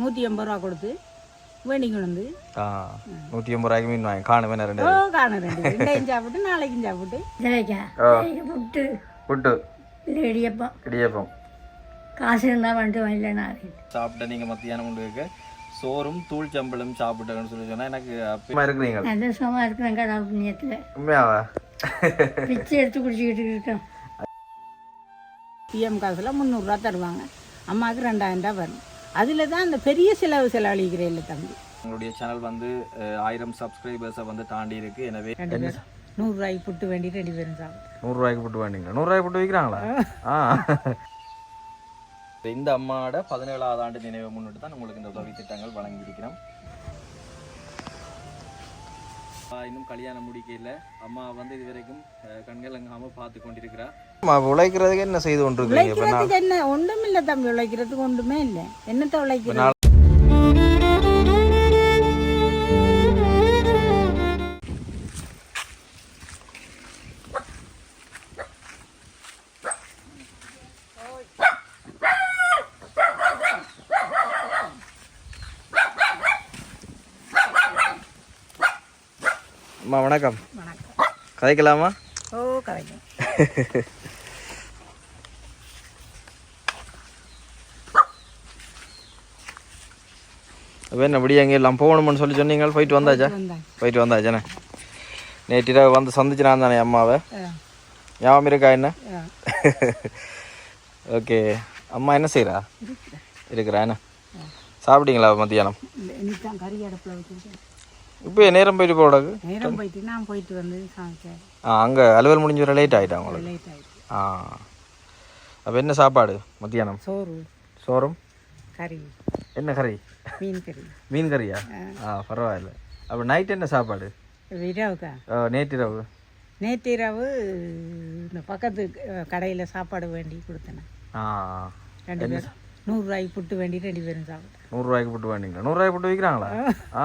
நூற்றி எண்பது ரூபா கொடுத்து வேண்டிக்கு வந்து. நூற்றி ஐம்பது ரூபாய்க்கு மீன் வாங்கி காணும் வேணா ரெண்டு ஓ காண ரெண்டு. இன்றைக்கும் சாப்பிட்டு நாளைக்கும் சாப்பிட்டு. புட்டு. புட்டு. இடியப்பம். இடியப்பம். காசு இருந்தால் வந்துட்டு வரலன்னா சாப்பிட்ட நீங்கள் மத்தியானம் கொண்டு வைக்க சோறும் தூள் சம்பளம் சாப்பிட்டேன்னு சொல்லி சொன்னால் எனக்கு அப்பமா இருக்கிறீங்க. சுகமா இருக்கிறேன் கடவுள் புண்ணியத்தில் உண்மையாவா? பிச்சை எடுத்து குடிச்சிக்கிட்டு இருக்கோம் பிஎம் காசில் முந்நூறுரூவா தருவாங்க. அம்மாவுக்கு ரெண்டாயிரம் ரூபா வரும். அதில் தான் அந்த பெரிய செலவு செலவழிக்கிறேன் இல்லை தம்பி. உங்களுடைய சேனல் வந்து ஆயிரம் சப்ஸ்கிரைபர்ஸை வந்து தாண்டி இருக்கு. எனவே நூறுரூவாய்க்கு புட்டு வேண்டி ரெண்டு பேரும் சாப்பிட்டு நூறுரூவாய்க்கு புட்டு வேண்டிங்களா நூறுரூவாய்க்கு புட்டு விற்கிறாங்களா ஆ. இந்த அம்மாவோட பதினேழாவது ஆண்டு நினைவை முன்னிட்டு தான் உங்களுக்கு இந்த உதவி திட்டங்கள் வழங்கியிருக்கிறோம். இன்னும் கல்யாணம் முடிக்கல. அம்மா வந்து இதுவரைக்கும் அஹ், கண்கள் அங்காம பார்த்து கொண்டிருக்கிறா உழைக்கிறதுக்கு என்ன செய்து கொண்டிருக்கீங்க என்ன? ஒன்றும் இல்லை தம்பி உழைக்கிறதுக்கு ஒன்றுமே இல்லை. என்னத்தை உழைக்கிறது? அம்மா வணக்கம். கதைக்கலாமா? ஓ கதைக்கும் அப்போ என்ன விடிய எங்கே எல்லாம் போகணும்னு சொல்லி சொன்னீங்க போயிட்டு வந்தாச்சா? போயிட்டு வந்தாச்சானே நேற்று இரவு வந்து சந்திச்சு நான் தானே அம்மாவை. ஞாபகம் இருக்கா என்ன. ஓகே. அம்மா என்ன செய்கிறா இருக்கிறா. என்ன? சாப்பிட்டீங்களா மத்தியானம்? இப்போ நேரம் போயிட்டு போடாது நேரம் போயிட்டு நான் போயிட்டு வந்து சமைச்சேன் ஆ அங்கே அலுவல் முடிஞ்ச வர லேட் ஆகிட்டா உங்களுக்கு? லேட் ஆகிடுச்சு ஆ. அப்போ என்ன சாப்பாடு மத்தியானம்? சோறு. சோறும்? கறி. என்ன கறி? மீன் கறி. மீன் கறியா? ஆ. பரவாயில்ல. அப்போ நைட் என்ன சாப்பாடு? இரவுக்கா? ஆ, நேற்று இரவு. நேற்று இரவு இந்த பக்கத்து கடையில் சாப்பாடு வேண்டி கொடுத்தேன். ஆ. ரெண்டு பேரும். நூறுரூவாய்க்கு புட்டு வேண்டி ரெண்டு பேரும் சாப்பிட்டேன் நூறுரூவாய்க்கு புட்டு வேண்டிங்களா நூறுரூவாய்க்கு புட்டு விற்கிறாங்களா? ஆ.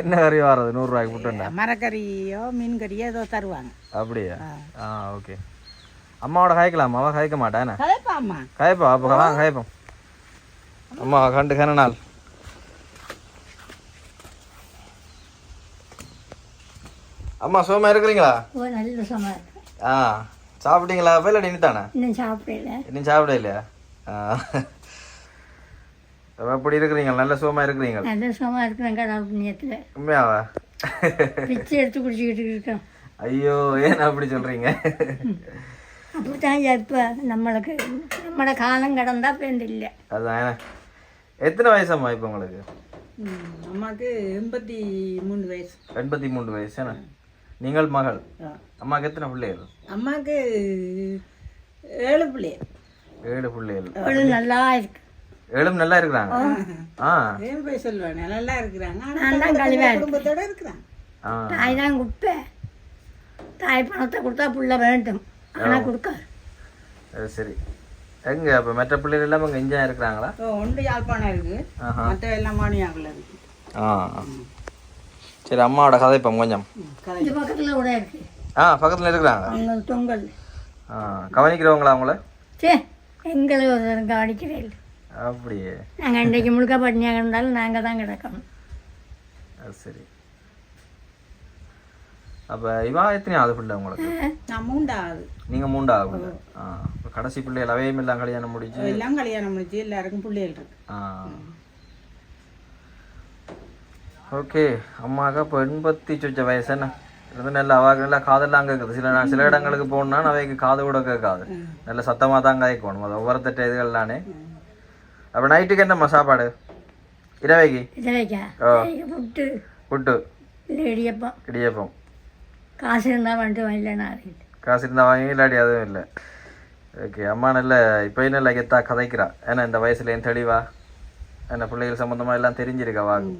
என்ன கறி வர்றது நூறுரூவாய்க்கு புட்டுண்டா மரக்கறியோ மீன் கறியோ ஏதோ தருவாங்க. அப்படியா? ஆ. ஓகே. அம்மாவோட காய்க்கலாமா? அவள் காய்க்க மாட்டா என்ன? கதைப்பாம்மா காய்ப்பா அப்போ வாங்க காய்ப்போம். அம்மா கண்டு கன நாள். அம்மா சுகமா இருக்கிறீங்களா? ஓ நல்ல சுகமா இருக்கு. ஆ. சாப்பிட்டீங்களா? இப்போ இல்லை தானே இன்னும் சாப்பிடல. இன்னும் சாப்பிட இல்லையா ஆ. அப்ப எப்படி இருக்கிறீங்க? நல்ல சுகமா இருக்கிறீங்க. நல்ல சுகமா இருக்கிறேன் கடவுள் புண்ணியத்தில் உண்மையாவா? பிச்சை எடுத்து குடிச்சிக்கிட்டு இருக்கோம் ஐயோ ஏன் அப்படி சொல்றீங்க? அப்படித்தான் இப்போ நம்மளுக்கு நம்மளோட காலம் கடந்தா இல்லை. அதான்? எத்தனை வயசம்மா இப்போ உங்களுக்கு? அம்மாவுக்கு எண்பத்தி மூணு வயசு. எண்பத்தி மூன்று வயசு என்ன நீங்கள் மகள். ஆ. அம்மாக்கு எத்தனை பிள்ளைகள்? அம்மாவுக்கு ஏழு பிள்ளையர் ஏழு பிள்ளைகள். நல்லா இருக்கு. ஏழும் நல்லா இருக்கிறாங்க. ஆ. போய் நல்லா இருக்கிறாங்க. நான் தான் கழிவா ஆனால் குடும்பத்தோட இருக்கிறாங்க. ஆ. தாய் தான் குப்பை. தாய் பணத்தை கொடுத்தா புள்ள வேண்டும். ஆனால் கொடுக்காது. அது சரி. எங்க அப்ப மற்ற பிள்ளைகள் எல்லாம் அங்கே இஞ்சா இருக்கிறாங்களா? ஒன்று யாழ்ப்பாணம் இருக்கு. மற்ற எல்லாம் மானியாக்குள்ள இருக்கு. ஆ. சரி அம்மாவோட கதை இப்போ கொஞ்சம். இந்த பக்கத்தில் கூட இருக்கு. ஆ பக்கத்தில் இருக்கிறாங்க. அவங்க தொங்கல். ஆ கவனிக்கிறவங்களா அவங்கள? சே எங்களை ஒரு கவனிக்கிறேன் அப்படியே. நாங்கள் இன்றைக்கு முழுக்க பட்டினியாக இருந்தாலும் நாங்கள் தான் கிடக்கணும். அது சரி. அப்ப இவா எத்தனையாவது பிள்ளை உங்களுக்கு? நான் மூண்டாவது நீங்க மூண்டாவது பிள்ளை. ஆ. இப்ப கடைசி பிள்ளைகள் அவையும் எல்லாம் கல்யாணம் முடிச்சு எல்லாம் கல்யாணம் முடிச்சு எல்லாருக்கும் பிள்ளைகள் இருக்கு. ஆ. ஓகே. அம்மாக்கா இப்போ எண்பத்தி சொச்ச வயசு என்ன? இருந்து நல்ல அவாக்கு நல்லா காதெல்லாம் கேட்குது சில சில இடங்களுக்கு போகணுன்னா அவைக்கு காது கூட கேட்காது. நல்ல சத்தமாக தான் காய்க்கணும். அது ஒவ்வொருத்தட்ட இதுகள்லானே. அப்போ நைட்டுக்கு என்னம்மா சாப்பாடு? இரவைக்கு? இதிலைக்கா ஓ. புட்டு. புட்டு. இல்லை இடியப்பம். இடியப்பம். காசு இருந்தால் வந்துட்டு வரலன்னா காசு இருந்தால் வாங்கி இல்லாடி அதுவும் இல்லை. ஓகே அம்மா நல்ல இப்போ நல்ல கெத்தா கதைக்கிறா. ஏன்னா இந்த வயசுல ஏன் தெளிவா? என்ன பிள்ளைகள் சம்மந்தமாக எல்லாம் தெரிஞ்சிருக்கா வாகு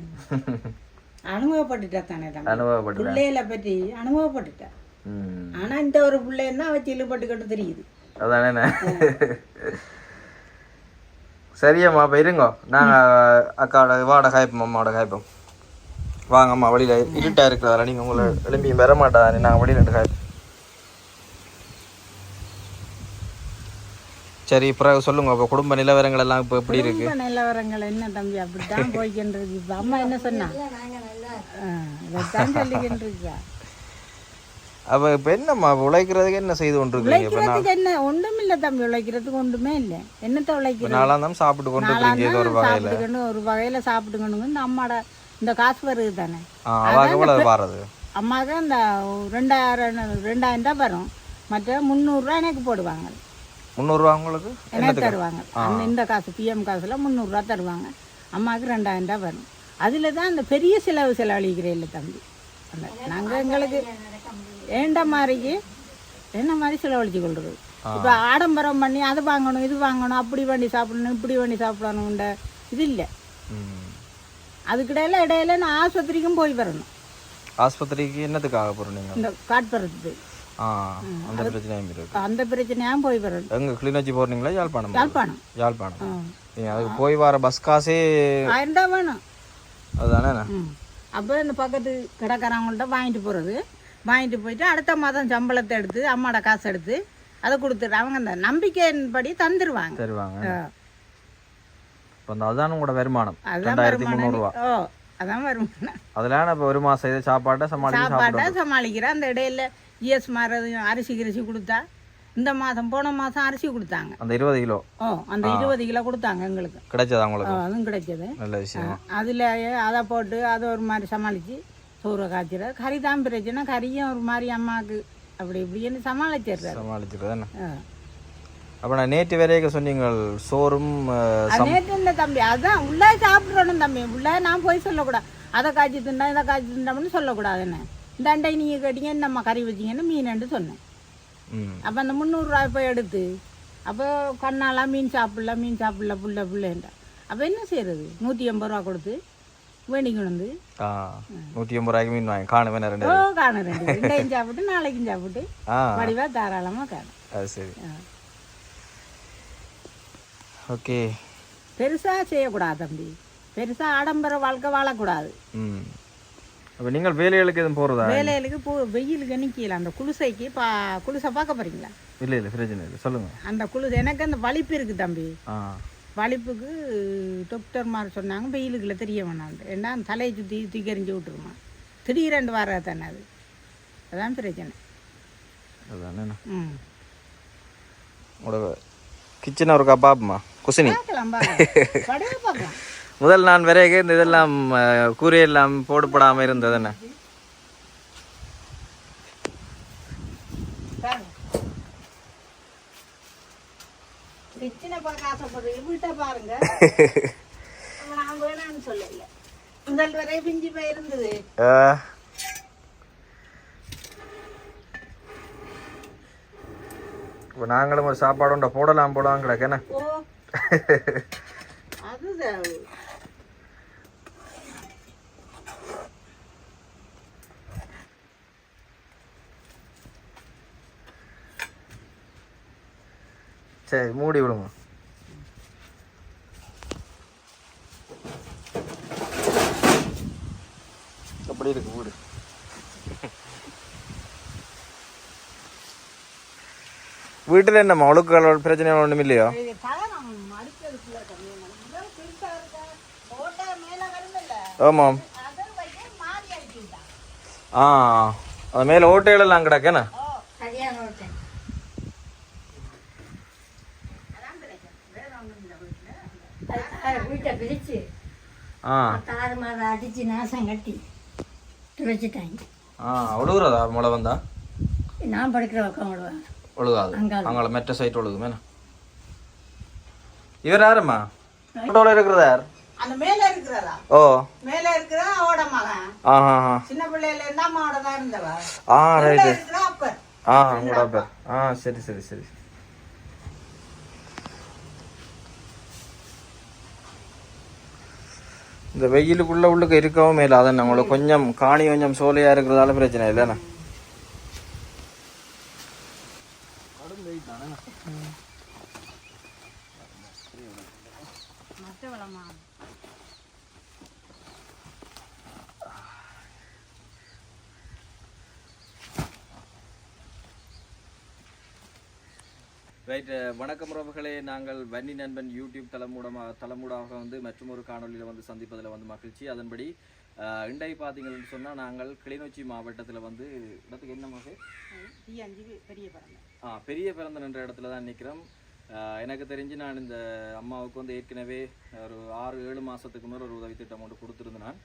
அனுபவப்பட்டுட்டா தானே அனுபவப்பட்டு பிள்ளைகளை பற்றி அனுபவப்பட்டுட்டா. ம். ஆனா இந்த ஒரு பிள்ளைன்னா அவ சில்லுப்பட்டுக்கிட்டு தெரியுது. அதானே சரியம்மா அப்போ இருங்கோ. நாங்கள் அக்காவோட இவாட காய்ப்போம் அம்மாவோட காய்ப்போம். வாங்க அம்மா வழியில் இருட்டாக இருக்கிறதால நீங்கள் உங்களை எழும்பி வர மாட்டா நாங்கள் வழியில் ரெண்டு காய்ப்போம் சரி பிறகு சொல்லுங்க அப்போ குடும்ப நிலவரங்கள் எல்லாம் இப்போ எப்படி இருக்கு? குடும்ப நிலவரங்கள் என்ன தம்பி அப்படித்தான் இப்ப அம்மா என்ன சொன்னா? இதைத்தான் சொல்லிக்கிட்டு இருக்கா அப்போ இப்போ என்னம்மா உழைக்கிறதுக்கு என்ன செய்து கொண்டு இருக்கீங்க இப்போ உழைக்கிறதுக்கு என்ன? ஒன்றும் இல்லை தம்பி உழைக்கிறதுக்கு ஒன்றுமே இல்லை. என்னத்தை உழைக்கிறது? நாளாக தான் சாப்பிட்டு கொண்டு இருக்கீங்க ஒரு வகையில். ஒரு வகையில சாப்பிட்டுக்கணுங்க இந்த அம்மாட இந்த காசு வருது தானே? ஆ அவாக எவ்வளோ வாரது அம்மாவுக்கு இந்த ரெண்டாயிரம் ரெண்டாயிரம் தான் வரும். மற்ற முந்நூறுரூவா எனக்கு போடுவாங்க. முந்நூறுரூவா உங்களுக்கு? எனக்கு தருவாங்க. அந்த இந்த காசு பிஎம் காசுல முந்நூறுரூவா தருவாங்க. அம்மாவுக்கு ரெண்டாயிரம் தான் வரும். அதில் தான் அந்த பெரிய செலவு செலவழிக்கிறேன் இல்லை தம்பி. நாங்கள் எங்களுக்கு ஏண்ட மாதிரிக்கு என்ன மாதிரி செலவழிச்சு கொள்றது இப்போ ஆடம்பரம் பண்ணி அது வாங்கணும் இது வாங்கணும் அப்படி பண்ணி சாப்பிடணும் இப்படி பண்ணி சாப்பிடணுன்ற இது இல்லை. அதுக்கிடையில இடையில நான் ஆஸ்பத்திரிக்கும் போய் வரணும். ஆஸ்பத்திரிக்கு என்னத்துக்காக போகிறோம் நீங்கள் இந்த காட்பறத்துக்கு ஆ அந்த பிரச்சனையும் இருக்கு. அந்த பிரச்சனையாக போய் வரணும். எங்கே கிளிநொச்சி போகிறீங்களா யாழ்ப்பாணம் யாழ்ப்பாணம். யாழ்ப்பாணம். அதுக்கு போய் வர பஸ் காசே ஆயிரம் ரூபா வேணும். அதுதானே? அப்போ இந்த பக்கத்து கடைக்காரவங்கள்ட்ட வாங்கிட்டு போகிறது வாங்கிட்டு போயிட்டு அடுத்த மாதம் சம்பளத்தை எடுத்து அம்மாவோட காசு எடுத்து அதை கொடுத்துட்டு அவங்க அந்த நம்பிக்கையின்படி தந்துடுவாங்க தருவாங்க. இப்போ அந்த அதுதான் உங்களோட வருமானம். ரெண்டாயிரத்தி முந்நூறுரூவா ஓ அதான் வருமானம். அதில் இப்போ ஒரு மாதம் இது சாப்பாட்டை சமாளிச்சு சாப்பாட்டை சமாளிக்கிறேன் அந்த இடையில இஎஸ் மாறது அரிசி கிரிசி கொடுத்தா இந்த மாதம் போன மாதம் அரிசி கொடுத்தாங்க. அந்த இருபது கிலோ. ஓ அந்த இருபது கிலோ கொடுத்தாங்க எங்களுக்கு. கிடைச்சதா உங்களுக்கு? அதுவும் கிடைச்சது. நல்ல விஷயம். அதில் அதை போட்டு அதை ஒரு மாதிரி சமாளித்து சோறை காய்ச்சிட கறி தான் பிரச்சனை. கறியும் ஒரு மாதிரி அம்மாவுக்கு அப்படி இப்படின்னு சமாளிச்சிடுறாரு. ஆ. அப்போ நான் நேற்று வரைக்கும் சொன்னீங்க சோறும் நேற்று இல்லை தம்பி. அதான் உள்ளே சாப்பிட்றணும் தம்பி. உள்ளே நான் போய் சொல்லக்கூடாது. அதை காய்ச்சி திண்டா இதை காய்ச்சி திண்டோம்னு சொல்லக்கூடாது என்ன? இந்த அண்டை நீங்கள் கேட்டீங்க நம்ம கறி வச்சிங்கன்னு மீனண்டு சொன்னேன். அப்போ அந்த முந்நூறுரூவா போய் எடுத்து அப்போ கண்ணாலாம் மீன் சாப்பிடல மீன் சாப்பிடல புள்ள புள்ளேன்டா அப்போ என்ன செய்யறது நூற்றி எண்பது ரூபா கொடுத்து வேண்டிக்கணும் வந்து ஆ நூற்றி எண்பது ரூபாய்க்கு மீன் வாங்கி காணும் வேணா ரெண்டு ஓ காணும் ரெண்டு பேரும். இன்றைக்கும் சாப்பிட்டு நாளைக்கும் சாப்பிட்டு வடிவா தாராளமாக காணும் அது சரி ஆ. ஓகே பெருசாக செய்யக்கூடாது தம்பி பெருசாக ஆடம்பர வாழ்க்கை வாழக்கூடாது அப்போ நீங்கள் வேலைகளுக்கு எதுவும் போகிறதா வேலைகளுக்கு போ வெயிலுக்கு நிற்கல அந்த குளிசைக்கு பா குளிசை பார்க்க போறீங்களா இல்லை இல்லை பிரச்சனை இல்லை சொல்லுங்கள் அந்த குளிசை எனக்கு அந்த வலிப்பு இருக்குது தம்பி வலிப்புக்கு டாக்டர்மார் சொன்னாங்க வெயிலுக்குள்ள தெரிய வேணாம்னு ஏன்னா தலையை சுற்றி தூக்கறிஞ்சு விட்டுருமா. திடீரெண்டு வர தானே அது. அதான் பிரச்சனை. ம். கிச்சனை ஒரு பார்ப்போமா குசினி. முதல் நான் இந்த இதெல்லாம் கூரையெல்லாம் போடப்படாமல் இருந்தது கிச்சனை பார்க்க ஆசைப்படுறீங்க வீட்டை பாருங்க. நான் வேணாம்னு சொல்லல. முதல் வரை பிஞ்சு போய் இருந்தது அஹ், இப்போ நாங்களும் ஒரு சாப்பாடு போடலாம் போடலாம் அதுதான். சரி மூடி விடுங்க. அப்படி இருக்கு வீடு வீட்டில் என்னம்மா ஒழுக்குகள் பிரச்சனைகள் ஒன்றும் இல்லையோ? ஆமாம் ஆ அது மேலே ஓட்டைகளெல்லாம் கிடக்கேண்ணே ஓ சரியான ஒருத்தன் அதான் பிரச்சனை வேற ஒன்றும் இல்லை வீட்டில் அது வீட்டை பிரித்து ஆ. தாறு மாதம் அடித்து நாசம் கட்டி துளைச்சிட்டாங்க ஆ ஒழுகுறதா? மழை வந்தா? நான் படுக்கிற பக்கம் விடுவாங்க ஒழுகாது. அங்கால மெட்ட சைட் ஒழுகுமேண்ணா இவர் யாரும்மா? ஃபோட்டோவில் இருக்கிறது யார் அந்த மேலே இருக்கிறதா? ஓ. மேலே இருக்கிற அவட மகன். ஆஹா ஆ சின்ன பிள்ளையில இருந்தா அம்மாவோட தான் இருந்தவ ஆ இருக்கிற அப்பர். ஆ உங்களோட பேர் ஆ சரி சரி சரி. இந்த வெயிலுக்குள்ளே உள்ளுக்கு இருக்கவும் மேல அதான் உங்களுக்கு கொஞ்சம் காணி கொஞ்சம் சோலையாக இருக்கிறதால பிரச்சனை இல்லைண்ணா மற்ற வளமா ரைட் வணக்கம் உறவுகளே நாங்கள் வன்னி நண்பன் யூடியூப் தளமூடமாக தளமூடாக வந்து மற்றும் ஒரு காணொலியில் வந்து சந்திப்பதில் வந்து மகிழ்ச்சி. அதன்படி இண்டை பார்த்தீங்கன்னு சொன்னால் நாங்கள் கிளிநொச்சி மாவட்டத்தில் வந்து இடத்துக்கு என்ன மகே? பெரிய படம் ஆ பெரிய பிறந்தன் என்ற இடத்துல தான் நிற்கிறோம் எனக்கு தெரிஞ்சு நான் இந்த அம்மாவுக்கு வந்து ஏற்கனவே ஒரு ஆறு ஏழு மாதத்துக்கு முன்னர் ஒரு உதவி திட்டம் ஒன்று கொடுத்துருந்தேன்.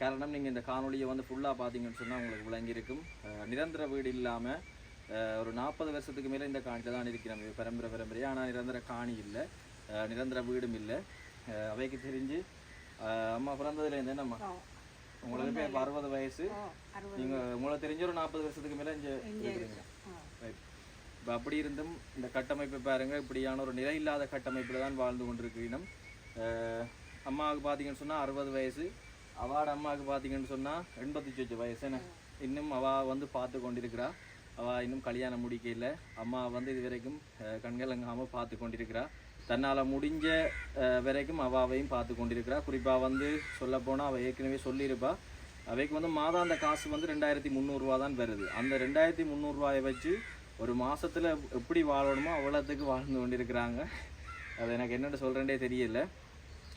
காரணம் நீங்கள் இந்த காணொலியை வந்து ஃபுல்லாக பார்த்தீங்கன்னு சொன்னால் உங்களுக்கு விளங்கியிருக்கும். நிரந்தர வீடு இல்லாமல் ஒரு நாற்பது வருஷத்துக்கு மேலே இந்த காணியில் தான் இருக்கிறோம் பரம்பரை பரம்பரையாக ஆனால் நிரந்தர காணி இல்லை. நிரந்தர வீடும் இல்லை. அவைக்கு தெரிஞ்சு அம்மா பிறந்ததுல இருந்து என்னம்மா? உங்களுக்கு இப்போ அறுபது வயசு. நீங்கள் உங்களுக்கு தெரிஞ்ச ஒரு நாற்பது வருஷத்துக்கு மேலே இங்கே இப்போ அப்படி இருந்தும் இந்த கட்டமைப்பை பாருங்க. இப்படியான ஒரு நிலை இல்லாத கட்டமைப்பில் தான் வாழ்ந்து கொண்டிருக்கிறோம் அம்மாவுக்கு பார்த்தீங்கன்னு சொன்னால் அறுபது வயசு. அவாட அம்மாவுக்கு பார்த்தீங்கன்னு சொன்னால் எண்பத்தி சொச்ச வயசு. என்ன? இன்னும் அவ வந்து பார்த்து கொண்டிருக்கிறா. அவள் இன்னும் கல்யாணம் முடிக்கல. அம்மா வந்து இது வரைக்கும் கண்கலங்காமல் பார்த்து கொண்டிருக்கிறா. தன்னால் முடிஞ்ச வரைக்கும் அவாவையும் பார்த்து கொண்டிருக்கிறா. குறிப்பாக வந்து சொல்லப்போனால் அவள் ஏற்கனவே சொல்லியிருப்பாள் அவைக்கு வந்து மாதாந்த காசு வந்து ரெண்டாயிரத்தி முந்நூறுரூவா தான் வருது. அந்த ரெண்டாயிரத்தி முந்நூறுரூவாயை வச்சு ஒரு மாதத்தில் எப்படி வாழணுமோ அவ்வளோத்துக்கு வாழ்ந்து கொண்டிருக்கிறாங்க. அது எனக்கு என்னென்னு சொல்கிறேன்டே தெரியல.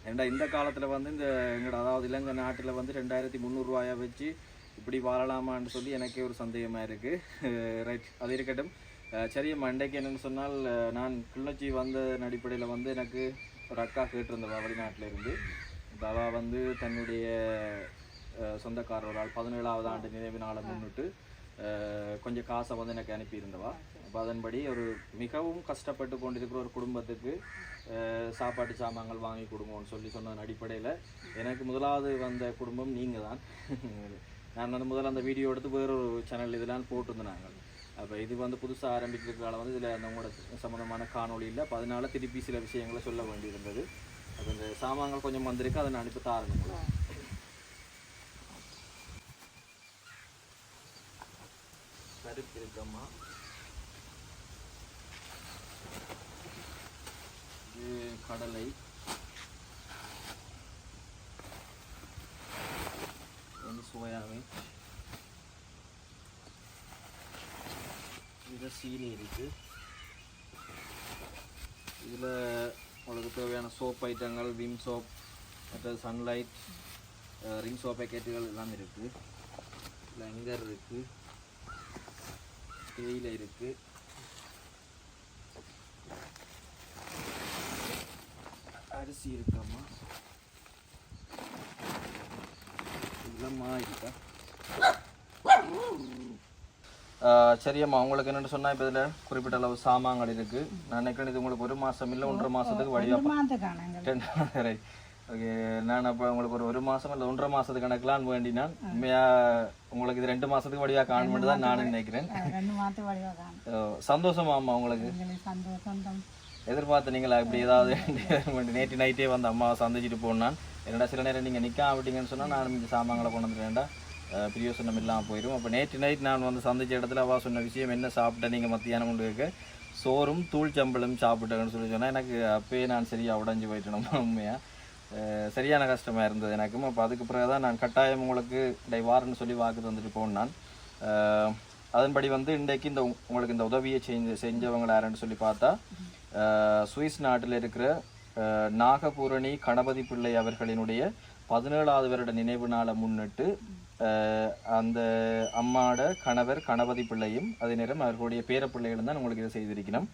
ஏன்டா இந்த காலத்தில் வந்து இந்த எங்களோட அதாவது இலங்கை நாட்டில் வந்து ரெண்டாயிரத்தி முந்நூறுரூவாயை வச்சு இப்படி வாழலாமான்னு சொல்லி எனக்கே ஒரு சந்தேகமாக இருக்குது ரைட் அது இருக்கட்டும். சரி மண்டைக்கு என்னென்னு சொன்னால் நான் கிள்ளச்சி வந்த அடிப்படையில் வந்து எனக்கு ஒரு அக்கா கேட்டிருந்தவா வெளிநாட்டில் இருந்து. வந்து தன்னுடைய சொந்தக்காரரால் பதினேழாவது ஆண்டு நினைவு நாளை முன்னிட்டு கொஞ்சம் காசை வந்து எனக்கு அனுப்பியிருந்தவா. அப்போ அதன்படி ஒரு மிகவும் கஷ்டப்பட்டு கொண்டிருக்கிற ஒரு குடும்பத்துக்கு சாப்பாட்டு சாமான்கள் வாங்கி கொடுங்கன்னு சொல்லி சொன்னதன் அடிப்படையில் எனக்கு முதலாவது வந்த குடும்பம் நீங்கள் தான் நான் வந்து முதல்ல அந்த வீடியோ எடுத்து வேறொரு சேனல் இதெல்லாம் போட்டிருந்தோம் நாங்கள் அப்போ இது வந்து புதுசாக ஆரம்பிக்கிறதுக்கால வந்து இதில் அந்த உங்களோட சம்மந்தமான காணொளி இல்லை. அப்போ அதனால திருப்பி சில விஷயங்களை சொல்ல வேண்டியிருந்தது. அப்போ இந்த சாமான்கள் கொஞ்சம் வந்திருக்கு அதை நான் அனுப்பி தாரணும். உங்களுக்கு. இருக்கம்மா இது கடலை இது சோயாபீன் இது சீனி இருக்கு. இதில் உங்களுக்கு தேவையான சோப் ஐட்டங்கள் விம் சோப் மற்றது சன்லைட் ரிங் சோப் பேக்கெட்டுகள் எல்லாம் இருக்குது லங்கர் இருக்குது தேயிலை இருக்கு. அரிசி இருக்காமா இல்லைம்மா இருக்கா சரியம்மா உங்களுக்கு என்னென்னு சொன்னால் இப்போ இதில் குறிப்பிட்ட அளவு சாமான்கள் இருக்குது நான் நினைக்கிறேன் இது உங்களுக்கு ஒரு மாதம் இல்லை ஒன்றரை மாதத்துக்கு வழியாக ரைட் ஓகே நான் அப்போ உங்களுக்கு ஒரு ஒரு மாதம் இல்லை ஒன்றரை மாதத்து கணக்கெலாம் வேண்டினான் உண்மையாக உங்களுக்கு இது ரெண்டு மாதத்துக்கு வழியாக காணுமென்று தான் நான் நினைக்கிறேன். காணும். அஹ் சந்தோஷமாம்மா உங்களுக்கு? சந்தோஷம் எதிர்பார்த்து நீங்களா இப்படி ஏதாவது நேற்று நைட்டே வந்து அம்மாவை சந்திச்சுட்டு போனான். என்னடா சில நேரம் நீங்கள் நிற்க விட்டீங்கன்னு சொன்னால் நான் இந்த சாமான்களை கொண்டு வந்துட்டேன்டா பிரியோசனம் இல்லாமல் போயிடும் அப்போ நேற்று நைட் நான் வந்து சந்திச்ச இடத்துல அவள் சொன்ன விஷயம் என்ன சாப்பிட்டேன் நீங்கள் மத்தியானம் கொண்டு இருக்க? சோறும் தூள் சம்பளம் சாப்பிட்டேன்னு சொல்லி சொன்னால் எனக்கு அப்பயே நான் சரியாக உடஞ்சி போயிட்டேன் உண்மையாக சரியான கஷ்டமாக இருந்தது எனக்கும். அப்போ அதுக்கு பிறகு தான் நான் கட்டாயம் உங்களுக்கு டைவார்னு சொல்லி வாக்கு தந்துட்டு போனேன் நான். அதன்படி வந்து இன்றைக்கு இந்த உங்களுக்கு இந்த உதவியை செஞ்ச செஞ்சவங்க யாருன்னு சொல்லி பார்த்தா சுவிஸ் நாட்டில் இருக்கிற நாகபூரணி கணபதி பிள்ளை அவர்களினுடைய பதினேழாவது வருட நினைவு நாளை முன்னிட்டு அந்த அம்மாட கணவர் கணபதி பிள்ளையும் அதே நேரம் அவர்களுடைய பேரப்பிள்ளைகளும் தான் உங்களுக்கு இதை செய்திருக்கணும்.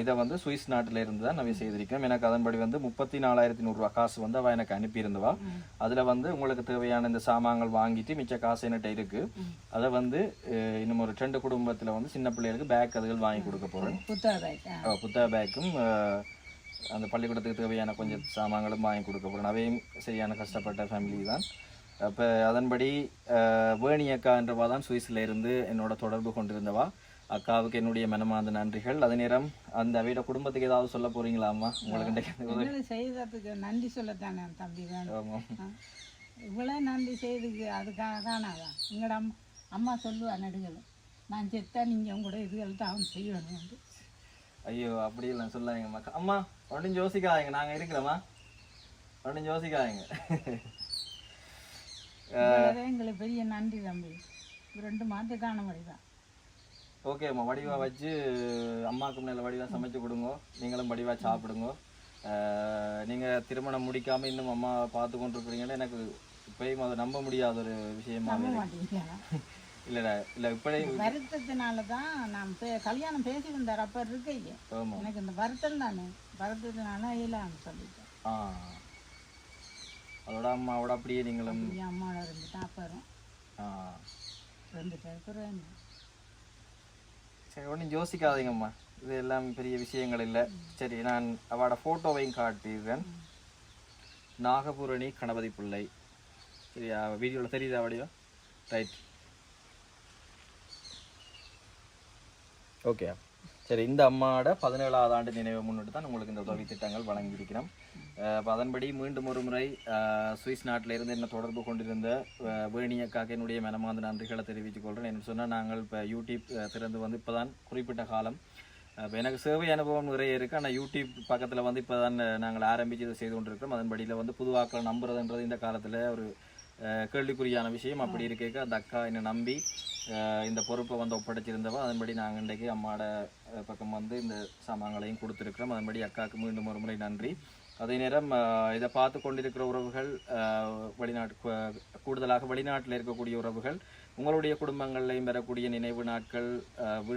இதை வந்து சுவிஸ் நாட்டில் இருந்து தான் நம்ம செய்திருக்கோம் எனக்கு அதன்படி வந்து முப்பத்தி நாலாயிரத்தி நூறுரூவா காசு வந்து அவள் எனக்கு அனுப்பியிருந்தவா. அதில் வந்து உங்களுக்கு தேவையான இந்த சாமான்கள் வாங்கிட்டு மிச்ச காசு என்கிட்ட இருக்கு. அதை வந்து இன்னும் ஒரு ரெண்டு குடும்பத்தில் வந்து சின்ன பிள்ளைகளுக்கு பேக் அதுகள் வாங்கி கொடுக்க போகிறேன் புத்தக பேக்கும் அந்த பள்ளிக்கூடத்துக்கு தேவையான கொஞ்சம் சாமான்களும் வாங்கி கொடுக்க போகிறேன் அவையும் சரியான கஷ்டப்பட்ட ஃபேமிலி தான். அப்போ அதன்படி வேணி அக்கா என்றவா தான் சுவிஸில் இருந்து என்னோட தொடர்பு கொண்டிருந்தவா. அக்காவுக்கு என்னுடைய மனமார்ந்த நன்றிகள். அதே நேரம் அந்த அவையோட குடும்பத்துக்கு ஏதாவது சொல்ல போறீங்களா அம்மா? உங்களுக்கு செய்ததுக்கு நன்றி சொல்லத்தானே தம்பி ஆமாம். இவ்வளோ நன்றி செய்துக்கு அதுக்காக காணாதா எங்களோட அம்மா சொல்லுவா நடுகளும். நான் செத்தா நீங்கள் உங்களோட இதுகள் தான் செய்யணும். ஐயோ அப்படி இல்லை சொல்லாதீங்க அம்மா ஒன்றும் யோசிக்காதீங்க நாங்கள் இருக்கிறோம்மா ஒன்றும் யோசிக்காதீங்க. எங்களுக்கு பெரிய நன்றி தம்பி. ரெண்டு மாதத்துக்கான முறை தான். ஓகே அம்மா வடிவா வச்சு அம்மாவுக்கு நல்ல வடிவா சமைச்சு கொடுங்க. நீங்களும் வடிவா சாப்பிடுங்க. அஹ், நீங்க திருமணம் முடிக்காம இன்னும் அம்மா பார்த்து கொண்டிருக்கிறீங்கன்னு எனக்கு இப்பயும் அதை நம்ப முடியாத ஒரு விஷயமா இல்லடா இல்ல இப்படி வருத்தத்தினால தான் நான் பே- கல்யாணம் பேசி வந்தார் அப்ப இருக்கையே எனக்கு இந்த வருத்தம் தானே. வருத்தத்தினால இயலான்னு சொல்லிட்டேன் அதோட அம்மாவோட அப்படியே நீங்களும் அம்மாவோட இருந்துட்டேன் அப்புறம் ஆ. இருந்துட்டு அப்புறம் என்ன சரி ஒன்றும் யோசிக்காதீங்கம்மா. இது எல்லாம் பெரிய விஷயங்கள் இல்லை. சரி நான் அவட ஃபோட்டோவையும் காட்டிடுறேன். நாகபூரணி கணபதி பிள்ளை. சரியா? வீடியோவில் தெரியுதா வடிவா ரைட். ஓகே சரி இந்த அம்மாவோட பதினேழாவது ஆண்டு நினைவை முன்னிட்டு தான் உங்களுக்கு இந்த உதவி திட்டங்கள் வழங்கியிருக்கிறோம். அஹ் அதன்படி மீண்டும் ஒரு முறை சுவிஸ் நாட்டில் இருந்து என்ன தொடர்பு கொண்டிருந்த வேணியக்காக என்னுடைய மனமார்ந்த நன்றிகளை தெரிவித்துக் கொள்கிறேன் என்ன சொன்னால் நாங்கள் இப்போ யூடியூப் திறந்து வந்து இப்போ தான் குறிப்பிட்ட காலம் இப்போ எனக்கு சேவை அனுபவம் நிறைய இருக்குது ஆனால் யூடியூப் பக்கத்தில் வந்து இப்போ தான் நாங்கள் ஆரம்பித்து இதை செய்து கொண்டிருக்கிறோம். அதன்படியில் வந்து புதுவாக்கள் நம்புறதுன்றது இந்த காலத்தில் ஒரு கேள்விக்குறியான விஷயம் அப்படி இருக்க அந்த அக்கா என்னை நம்பி இந்த பொறுப்பை வந்து ஒப்படைச்சிருந்தவோ அதன்படி நாங்கள் இன்றைக்கு அம்மாவோட பக்கம் வந்து இந்த சாமான்களையும் கொடுத்துருக்கிறோம். அதன்படி அக்காவுக்கு மீண்டும் ஒரு முறை நன்றி. அதே நேரம் இதை பார்த்து கொண்டிருக்கிற உறவுகள் வெளிநாட்டு கூடுதலாக வெளிநாட்டில் இருக்கக்கூடிய உறவுகள் உங்களுடைய குடும்பங்கள்லையும் வரக்கூடிய நினைவு நாட்கள்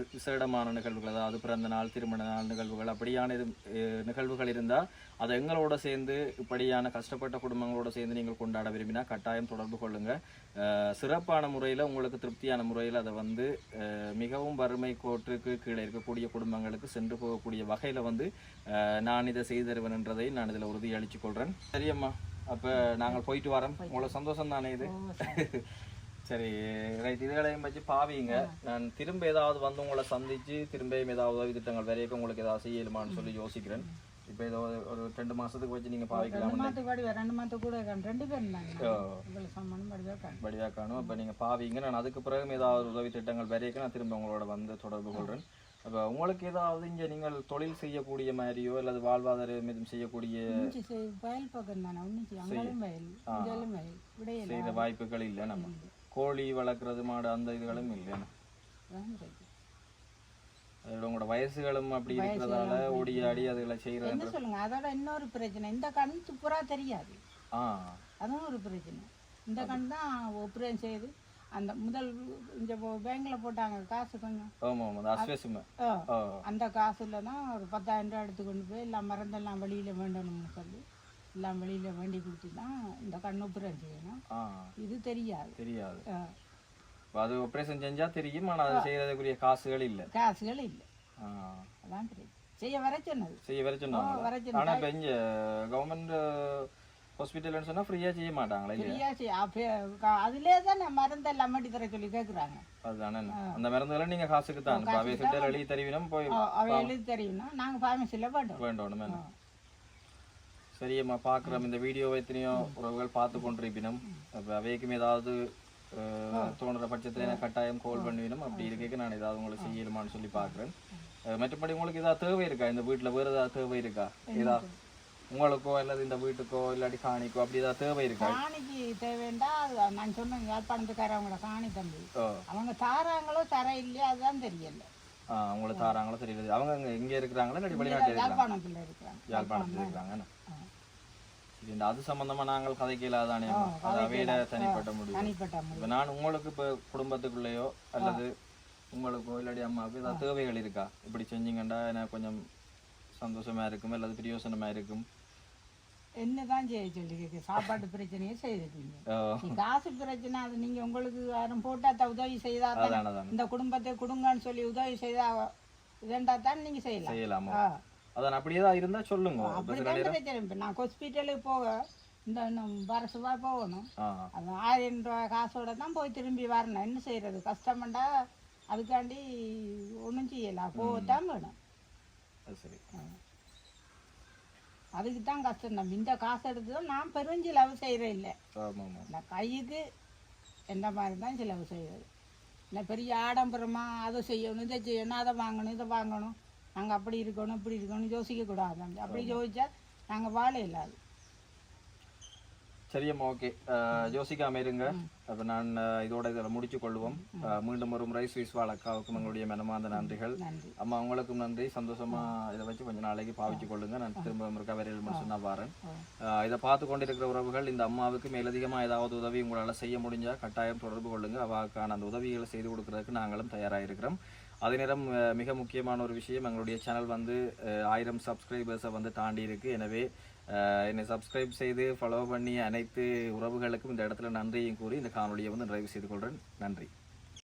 விசேடமான நிகழ்வுகள் அதாவது பிறந்த நாள் திருமண நாள் நிகழ்வுகள் அப்படியான இது நிகழ்வுகள் இருந்தால் அதை எங்களோட சேர்ந்து இப்படியான கஷ்டப்பட்ட குடும்பங்களோட சேர்ந்து நீங்கள் கொண்டாட விரும்பினா கட்டாயம் தொடர்பு கொள்ளுங்க. அஹ், சிறப்பான முறையில் உங்களுக்கு திருப்தியான முறையில் அதை வந்து மிகவும் வறுமை கோட்டுக்கு கீழே இருக்கக்கூடிய குடும்பங்களுக்கு சென்று போகக்கூடிய வகையில் வந்து நான் இதை செய்து தருவேன்ன்றதை நான் இதில் உறுதி அளித்துக் கொள்கிறேன் சரியம்மா அப்போ நாங்கள் போயிட்டு வரோம். உங்களுக்கு சந்தோஷம் தானே இது? சரி ரைட் இதுகளையும் வச்சு பாவீங்க. நான் திரும்ப ஏதாவது வந்து உங்களை சந்திச்சு திரும்பியும் ஏதாவது உதவி திட்டங்கள் வரைக்கும் உங்களுக்கு ஏதாவது செய்யலுமான்னு சொல்லி யோசிக்கிறேன். இப்போ ஏதோ ஒரு- ரெண்டு மாசத்துக்கு வச்சு நீங்க பாவிக்கலாம் ரெண்டு மாதத்துக்கு வடிவா ரெண்டு மாதத்துக்கு கூட ரெண்டு பேர் படியா காணும் அப்போ நீங்கள் பாவீங்க. நான் அதுக்கு பிறகு ஏதாவது உதவி திட்டங்கள் வரைக்கும் நான் திரும்ப உங்களோட வந்து தொடர்பு கொள்கிறேன் அப்போ உங்களுக்கு ஏதாவது இங்கே நீங்கள் தொழில் செய்யக்கூடிய மாதிரியோ அல்லது வாழ்வாதாரம் எதுவும் செய்யக்கூடிய உன்னிச்சி செய் வயல் பக்கம் தானே. உன்னிச்சி அங்கேயும் வயல் இங்கேயும் வயல் விடையில செய்கிற வாய்ப்புகள் இல்லை நம்ம. கோழி வளர்க்குறது மாடு அந்த இதுகளும் இல்லை அதான் இருக்கு. அதோட உங்களோட வயசுகளும் அப்படி இருக்கிறதால ஓடி ஆடி அதுகளை செய்கிறது என்ன சொல்லுங்க? அதோட இன்னொரு பிரச்சனை. இந்த கண் துப்புரா தெரியாது. ஆ. அதுவும் ஒரு பிரச்சனை. இந்த கண் தான் ஒப்புரேன் செய்து அந்த முதல் இந்த பேங்க்கில் போட்டாங்க காசு கொஞ்சம். அந்த காசுல தான் ஒரு பத்தாயிரம் ரூபா எடுத்து கொண்டு போய் எல்லாம் மருந்தெல்லாம் வெளியில் வேண்டணும்னு சொல்லி எல்லாம் வெளியில் வேண்டி கொடுத்து தான் இந்த கண் ஒப்புரேன் செய்யணும் இது தெரியாது. தெரியாது. அது ஆப்ரேஷன் செஞ்சா தெரியும் ஆனால் அது செய்யறதுக்குரிய காசுகள் இல்லை. காசுகள் இல்லை. அதான் செய்ய வர சொன்னது. செய்ய வர சொன்னாங்க. ஆனால் இப்போ இங்கே கவர்மெண்ட் ஹாஸ்பிட்டல்னு சொன்னா ஃப்ரீயாக செய்ய மாட்டாங்களா ஃப்ரீயாக செய்ய அதிலே தான் மருந்தெல்லாம் மாட்டி தர சொல்லி கேட்குறாங்க அதுதானே. அந்த மருந்துகளை நீங்க காசுக்கு தான். இப்போ அவை சுட்டல் எழுதி தருவினம் போய் அவ எழுதி தெரியும்னா நாங்கள் ஃபார்மசியில் போட்டோம் வேண்டணும் வேணும் சரியம்மா பார்க்குறோம். இந்த வீடியோவை எத்தனையோ உறவுகள் பார்த்து கொண்டிருப்பினும் அப்போ அவைக்கும் ஏதாவது தோணுற பட்சத்தில் எனக்கு கட்டாயம் கால் பண்ணுவினும் அப்படி இருக்க நான் ஏதாவது உங்களுக்கு செய்யணுமான்னு சொல்லி பார்க்குறேன். மற்றபடி உங்களுக்கு ஏதாவது தேவை இருக்கா? இந்த வீட்டில் வேறு ஏதாவது தேவை இருக்கா? ஏதாவது உங்களுக்கோ அல்லது இந்த வீட்டுக்கோ இல்லாட்டி காணிக்கோ அப்படி ஏதாவது தேவை இருக்கா? காணிக்கு தேவைண்டா நான் சொன்னேன் யாழ்ப்பாணத்துக்காரவங்கள காணி தம்பி. அவங்க தாராங்களோ தர இல்லையா அதுதான் தெரியல. ஆ உங்களுக்கு தாராங்களோ தெரியல. அவங்க இங்கே இருக்கிறாங்களா இல்லாட்டி வெளிநாட்டில் இருக்கிறாங்க. யாழ்ப்பாணத்தில் இருக்கிறாங்க யாழ்ப்பாணத்தில் இருக்கிறாங்க என்ன? சரி, இந்த அது சம்பந்தமா நாங்கள் கதைக்கலாதானே அது அவையில தனிப்பட்ட முடியும் இப்போ நான் உங்களுக்கு இப்போ குடும்பத்துக்குள்ளேயோ அல்லது உங்களுக்கோ இல்லாட்டி அம்மாவுக்கு ஏதாவது தேவைகள் இருக்கா இப்படி செஞ்சீங்கண்டா எனக்கு கொஞ்சம் சந்தோஷமா இருக்கும் அல்லது பிரயோசனமா இருக்கும் என்னதான் செய்ய சொல்லி கேட்க சாப்பாட்டு பிரச்சனையை நீ காசு பிரச்சனை அது நீங்க உங்களுக்கு யாரும் போட்டா உதவி செய்தா இந்த குடும்பத்தை கொடுங்கன்னு சொல்லி உதவி செய்தா இதண்டா தான் நீங்க செய்யலாம் செய்யலாமா. அதான் அப்படியே தான் இருந்தா சொல்லுங்க. பிரச்சனை இப்போ நான் ஹாஸ்பிட்டலுக்கு போக இந்த இன்னும் வருஷ ரூபாய் போகணும். அது ஆயிரம் ரூபாய் காசோட தான் போய் திரும்பி வரணும். என்ன செய்யறது கஷ்டமாண்டா அதுக்காண்டி ஒன்றும் செய்யலாம் போகத்தான் வேணும். அதுக்கு தான் கஷ்டம். நம்ம இந்த காசு எடுத்து தான் நான் பெருஞ்செலவு செய்கிறேன் இல்லை. இந்த கைக்கு எந்த மாதிரி தான் செலவு செய்கிறது இல்லை பெரிய ஆடம்பரமா அதை செய்யணும் இதை செய்யணும் அதை வாங்கணும் இதை வாங்கணும். நாங்கள் அப்படி இருக்கணும் இப்படி இருக்கணும் யோசிக்கக்கூடாது. அப்படி யோசிச்சா நாங்கள் வாழ இல்லாது சரியம்மா ஓகே ஜோசிக்காம இருங்க. அப்போ நான் இதோட இதில் முடிச்சு கொள்வோம். மீண்டும் ஒரு முறை சுவிஸ் வாழ் அக்காவுக்கும் எங்களுடைய மனமார்ந்த நன்றிகள். நன்றி. அம்மா உங்களுக்கும் நன்றி. சந்தோஷமா இதை வச்சு கொஞ்ச நாளைக்கு பாவிச்சு கொள்ளுங்க. நான் திரும்ப இருக்க வரையில் சொன்னா பாருங்க அஹ், இதை பார்த்து கொண்டிருக்கிற உறவுகள் இந்த அம்மாவுக்கு மேலதிகமாக ஏதாவது உதவி உங்களால் செய்ய முடிஞ்சா கட்டாயம் தொடர்பு கொள்ளுங்க. அவளுக்கான அந்த உதவிகளை செய்து கொடுக்கறதுக்கு நாங்களும் தயாராக இருக்கிறோம். அதே நேரம் மிக முக்கியமான ஒரு விஷயம் எங்களுடைய சேனல் வந்து ஆயிரம் சப்ஸ்கிரைபர்ஸை வந்து தாண்டி இருக்கு. எனவே என்னை சப்ஸ்கிரைப் செய்து ஃபாலோ பண்ணி அனைத்து உறவுகளுக்கும் இந்த இடத்துல நன்றியும் கூறி இந்த காணொலியை வந்து நிறைவு செய்து கொள்கிறேன் நன்றி.